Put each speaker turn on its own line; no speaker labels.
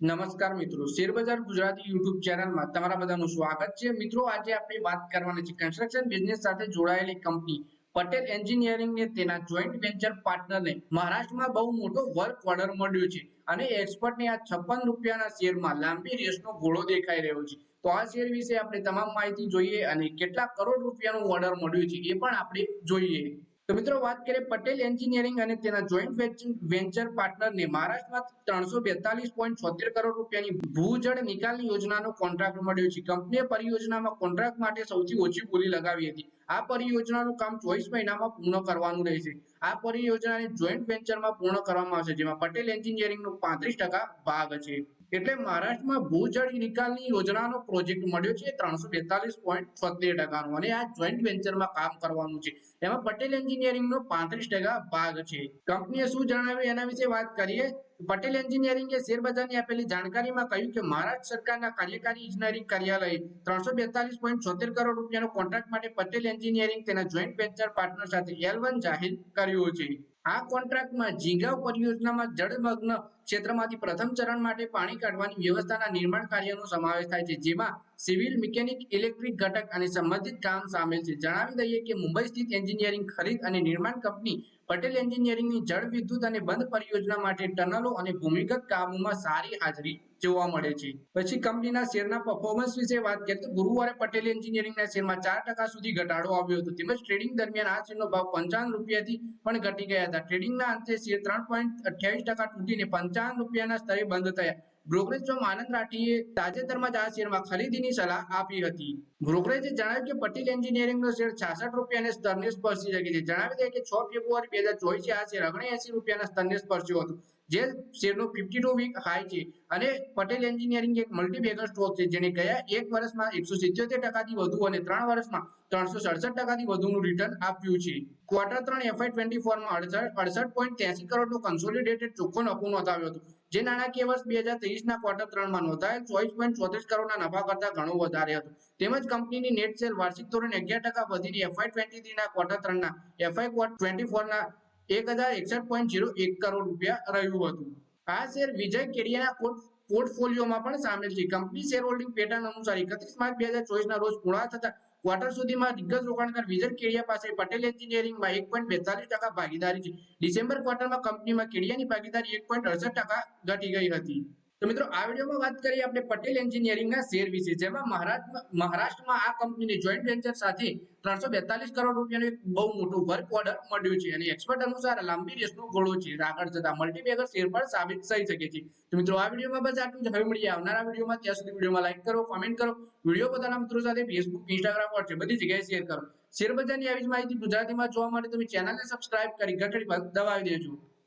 નમસ્કાર મિત્રો. શેરબજાર ગુજરાતી યુટ્યુબ ચેનલમાં તમારા બધાનું સ્વાગત છે. મિત્રો, આજે આપણે વાત કરવાની છે કન્સ્ટ્રક્શન બિઝનેસ સાથે જોડાયેલી કંપની પટેલ એન્જિનિયરિંગ ને તેના જોઈન્ટ વેન્ચર પાર્ટનરને મહારાષ્ટ્રમાં બહુ મોટો વર્ક ઓર્ડર મળ્યો છે અને એક્સપર્ટને આ છપ્પન રૂપિયાના શેરમાં લાંબી રેસનો ઘોડો દેખાઈ રહ્યો છે. તો આ શેર વિશે આપણે તમામ માહિતી જોઈએ અને કેટલા કરોડ રૂપિયાનું ઓર્ડર મળ્યું છે એ પણ આપણે જોઈએ. તો મિત્રો વાત કરીએ પટેલ એન્જિનિયરિંગ અને તેના જોઈન્ટ વેન્ચર પાર્ટનરને મહારાષ્ટ્રમાં ત્રણસો બેતાલીસ પોઈન્ટ છોતેર કરોડ રૂપિયાની ભૂજળ નિકાલની યોજનાનો કોન્ટ્રાક્ટ મળ્યો છે. કંપનીએ પરિયોજનામાં કોન્ટ્રાક્ટ માટે સૌથી ઓછી બોલી લગાવી હતી. આ પરિયોજનાનું કામ ચોવીસ મહિનામાં પૂર્ણ કરવાનું રહેશે. આ પરિયોજનાને જોઈન્ટ વેન્ચરમાં પૂર્ણ કરવામાં આવશે, જેમાં પટેલ એન્જિનિયરિંગનો પાંત્રીસ ટકા ભાગ છે. એટલે મહારાષ્ટ્રમાં ભૂજળ નિકાલની યોજનાનો પ્રોજેક્ટ મળ્યો છે, ત્રણસો બેતાલીસ પોઈન્ટ છોતેર ટકાનો. અને આ જોઈન્ટ વેન્ચરમાં કામ કરવાનું છે. એમાં પટેલ એન્જિનિયરિંગનો પાંત્રીસ ભાગ છે. કંપનીએ શું જણાવ્યું એના વિશે વાત કરીએ? પટેલ એન્જિનિયરિંગે શેરબજારની આપેલી જાણકારીમાં કહ્યું કે મહારાષ્ટ્ર સરકારના કાર્યકારી ઇજનેરી કાર્યાલય ત્રણસો બેતાલીસ પોઈન્ટ છોતેર કરોડ રૂપિયાનો કોન્ટ્રાક્ટ માટે પટેલ એન્જિનિયરિંગ તેના જોઈન્ટ વેન્ચર પાર્ટનર સાથે એલ જાહેર કર્યો છે. આ કોન્ટ્રાક્ટમાં જીગાવ પરિયોજનામાં જળમગ્ન ક્ષેત્રમાંથી પ્રથમ ચરણ માટે પાણી કાઢવાની વ્યવસ્થાના નિર્માણ કાર્યનો સમાવેશ થાય છે, જેમાં સિવિલ, મિકેનિક, ઇલેક્ટ્રિક ઘટક અને સંબંધિત કામ સામેલ છે. જણાવી દઈએ કે મુંબઈ સ્થિત એન્જિનિયરિંગ ખરીદ અને નિર્માણ કંપની પટેલ એન્જિનિયરિંગની જળ વિદ્યુત અને બંધ પરિયોજના માટે ટનલો અને ભૂમિગત કામોમાં સારી હાજરી જોવા મળે છે. પછી કંપનીના શેરના પરફોર્મન્સ વિશે વાત કરીએ તો ગુરુવારે પટેલ એન્જિનિયરિંગના શેરમાં ચાર ટકા સુધી ઘટાડો આવ્યો હતો. તેમજ ટ્રેડિંગ દરમિયાન આ શેરનો ભાવ પંચાવન રૂપિયાથી પણ ઘટી ગયા હતા. ટ્રેડિંગના અંતે શેર ત્રણ પોઈન્ટ અઠ્યાવીસ ટકા તૂટીને પંચાવન રૂપિયાના સ્તરે બંધ થયા. બ્રોકરેજ ફર્મ આનંદ રાઠીએ તાજેતરમાં જ આ શેરમાં ખરીદીની સલાહ આપી હતી. બ્રોકરેજે જણાવ્યું કે પટેલ એન્જિનિયરિંગનો શેર છાસઠ રૂપિયાના સ્તરને સ્પર્શી શકે છે. જણાવી દઈએ કે છ ફેબ્રુઆરી બે હજાર ચોવીસે આ શેર ઓગણએસી રૂપિયાના સ્તરને સ્પર્શ્યો હતો, જે શેરનો ફિફ્ટી ટુ વીક હાઈ છે અને પટેલ એન્જિનિયરિંગ એક મલ્ટીબેગર સ્ટોક છે, જેને ગયા એક વર્ષમાં એકસો સિત્યોતેર ટકાથી વધુ અને ત્રણ વર્ષમાં ત્રણસો સડસઠ ટકાથી વધુનું રિટર્ન આપ્યું છે. ક્વાર્ટર ત્રણ એફઆઈ ટ્વેન્ટી ફોરમાં અડસઠ અડસઠ પોઈન્ટ ત્યાસી કરોડનો કન્સોલિડેટેડ ચોખ્ખો નફો નોંધાવ્યો હતો. જે નાણાકીય વર્ષ બે હજાર ત્રેવીસના ક્વાર્ટર ત્રણમાં નોંધાયેલ ચોવીસ પોઈન્ટ ચોત્રીસ કરોડના નફા કરતા ઘણો વધારે હતો. તેમજ કંપનીની નેટ સેલ વાર્ષિક ધોરણે અગિયાર ટકા વધીને એફઆઈ ટ્વેન્ટી થ્રીના ક્વાર્ટર ત્રણના એફઆઈ ટ્વેન્ટી ફોરના એક હજાર એકસઠ પોઈન્ટ જીરો એક કરોડ રૂપિયા રહ્યું હતું. આ શેર વિજય કેડિયાના પોર્ટફોલિયોમાં પણ સામેલ છે. કંપની શેર હોલ્ડિંગ પેટર્ન અનુસાર એકત્રીસ માર્ચ બે હજાર ચોવીસના રોજ પૂર્ણ થતા ક્વાર્ટર સુધીમાં દિગ્ગજ રોકાણકાર વિજય કેડિયા પાસે પટેલ એન્જિનિયરિંગમાં એક પોઈન્ટ બેતાલીસ ટકા ભાગીદારી છે. ડિસેમ્બર ક્વાર્ટરમાં કંપનીમાં કેડિયાની ભાગીદારી એક પોઈન્ટ અડસઠ ટકા ઘટી ગઈ હતી. તો મિત્રો, આ વિડીયોમાં વાત કરીએ આપણે પટેલ એન્જિનિયરિંગના શેર વિશે, જેમાં મહારાષ્ટ્રમાં આ કંપનીને જોઈન્ટ વેન્ચર સાથે ત્રણસો બેતાલીસ કરોડ રૂપિયાનો એક બહુ મોટું વર્ક ઓર્ડર મળ્યું છે. અને એક્સપર્ટ અનુસાર લાંબી રેસનો ઘોડો છે. આગળ જતા મલ્ટીબેગર શેર પણ સાબિત થઈ શકે છે. તો મિત્રો, આ વિડીયોમાં બસ આટલું જ. હવે મળીએ આવનારા વિડીયોમાં. ત્યાં સુધી વિડીયોમાં લાઈક કરો કોમેન્ટ કરો. વીડિયો પોતાના મિત્રો સાથે ફેસબુક ઇન્સ્ટાગ્રામ વોટ્સએપ બધી જગ્યાએ શેર કરો. શેર બજારની આવી જ માહિતી ગુજરાતીમાં જોવા માટે તમે ચેનલને સબસ્ક્રાઇબ કરી ઘંટડી દબાવી દેજો.